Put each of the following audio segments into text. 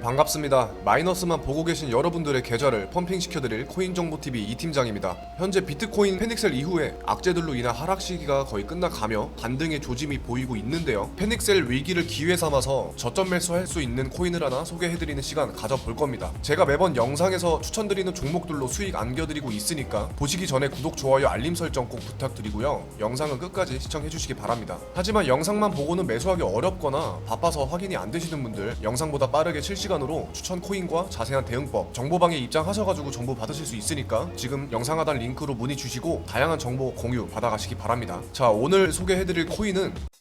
반갑습니다. 마이너스만 보고 계신 여러분들의 계좌를 펌핑시켜드릴 코인정보TV 이팀장입니다. 현재 비트코인 페닉셀 이후에 악재들로 인한 하락 시기가 거의 끝나가며 반등의 조짐이 보이고 있는데요. 페닉셀 위기를 기회 삼아서 저점 매수할 수 있는 코인을 하나 소개해드리는 시간 가져볼 겁니다. 제가 매번 영상에서 추천드리는 종목들로 수익 안겨드리고 있으니까 보시기 전에 구독, 좋아요, 알림 설정 꼭 부탁드리고요. 영상은 끝까지 시청해주시기 바랍니다. 하지만 영상만 보고는 매수하기 어렵거나 바빠서 확인이 안 되시는 분들 영상보다 빠르게 실시 간으로 추천 코인과 자세한 대응법 정보방에 입장하셔가지고 정보 받으실 수 있으니까 지금 영상 하단 링크로 문의 주시고 다양한 정보 공유 받아가시기 바랍니다. 자 오늘 소개해드릴 코인은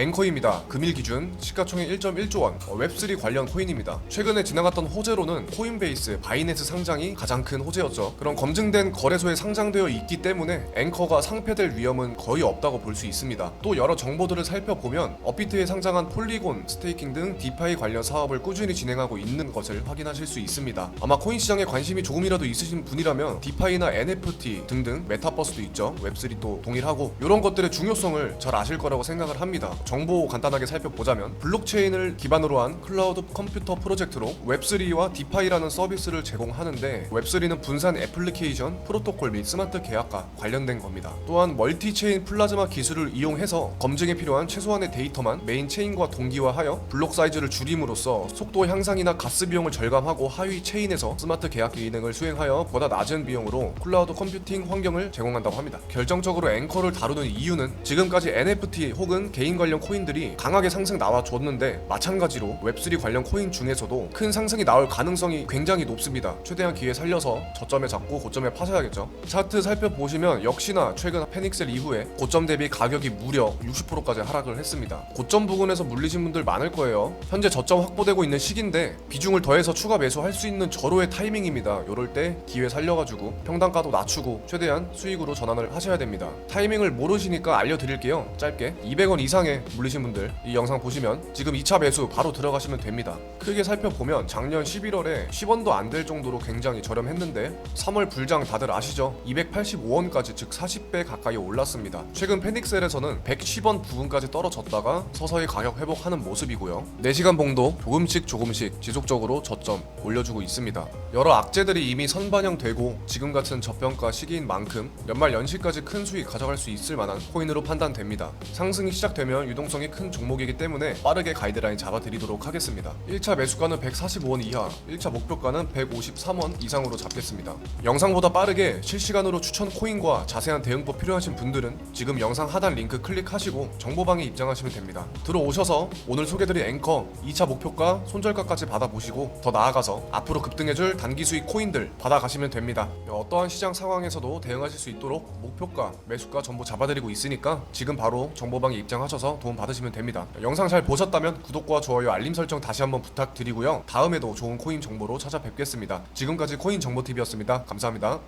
앵커입니다. 금일 기준 시가총액 1.1조 원, 어, 웹3 관련 코인입니다. 최근에 지나갔던 호재로는 코인베이스, 바이낸스 상장이 가장 큰 호재였죠. 그런 검증된 거래소에 상장되어 있기 때문에 앵커가 상폐될 위험은 거의 없다고 볼 수 있습니다. 또 여러 정보들을 살펴보면 업비트에 상장한 폴리곤, 스테이킹 등 디파이 관련 사업을 꾸준히 진행하고 있는 것을 확인하실 수 있습니다. 아마 코인 시장에 관심이 조금이라도 있으신 분이라면 디파이나 NFT 등등 메타버스도 있죠. 웹3 또 동일하고 이런 것들의 중요성을 잘 아실 거라고 생각을 합니다. 정보 간단하게 살펴보자면 블록체인을 기반으로 한 클라우드 컴퓨터 프로젝트로 웹3와 디파이라는 서비스를 제공하는데 웹3는 분산 애플리케이션, 프로토콜 및 스마트 계약과 관련된 겁니다. 또한 멀티체인 플라즈마 기술을 이용해서 검증에 필요한 최소한의 데이터만 메인 체인과 동기화하여 블록 사이즈를 줄임으로써 속도 향상이나 가스 비용을 절감하고 하위 체인에서 스마트 계약 기능을 수행하여 보다 낮은 비용으로 클라우드 컴퓨팅 환경을 제공한다고 합니다. 결정적으로 앵커를 다루는 이유는 지금까지 NFT 혹은 개인 관련 코인들이 강하게 상승 나와줬는데 마찬가지로 웹3 관련 코인 중에서도 큰 상승이 나올 가능성이 굉장히 높습니다. 최대한 기회 살려서 저점에 잡고 고점에 파셔야겠죠. 차트 살펴보시면 역시나 최근 페닉셀 이후에 고점 대비 가격이 무려 60%까지 하락을 했습니다. 고점 부근에서 물리신 분들 많을 거예요. 현재 저점 확보되고 있는 시기인데 비중을 더해서 추가 매수할 수 있는 절호의 타이밍입니다. 요럴 때 기회 살려가지고 평단가도 낮추고 최대한 수익으로 전환을 하셔야 됩니다. 타이밍을 모르시니까 알려드릴게요. 짧게 200원 이상의 물리신 분들 이 영상 보시면 지금 2차 매수 바로 들어가시면 됩니다. 크게 살펴보면 작년 11월에 10원도 안 될 정도로 굉장히 저렴했는데 3월 불장 다들 아시죠? 285원까지 즉 40배 가까이 올랐습니다. 최근 페닉셀에서는 110원 부근까지 떨어졌다가 서서히 가격 회복하는 모습이고요. 4시간 봉도 조금씩 조금씩 지속적으로 저점 올려주고 있습니다. 여러 악재들이 이미 선반영되고 지금 같은 저평가 시기인 만큼 연말 연시까지 큰 수익 가져갈 수 있을 만한 코인으로 판단됩니다. 상승이 시작되면 유동성이 큰 종목이기 때문에 빠르게 가이드라인 잡아드리도록 하겠습니다. 1차 매수가는 145원 이하, 1차 목표가는 153원 이상으로 잡겠습니다. 영상보다 빠르게 실시간으로 추천 코인과 자세한 대응법 필요하신 분들은 지금 영상 하단 링크 클릭하시고 정보방에 입장하시면 됩니다. 들어오셔서 오늘 소개드린 앵커 2차 목표가 손절가까지 받아보시고 더 나아가서 앞으로 급등해줄 단기 수익 코인들 받아가시면 됩니다. 어떠한 시장 상황에서도 대응하실 수 있도록 목표가, 매수가 전부 잡아드리고 있으니까 지금 바로 정보방에 입장하셔서 도움 받으시면 됩니다. 영상 잘 보셨다면 구독과 좋아요, 알림 설정 다시 한번 부탁드리고요. 다음에도 좋은 코인 정보로 찾아뵙겠습니다. 지금까지 코인 정보TV였습니다. 감사합니다.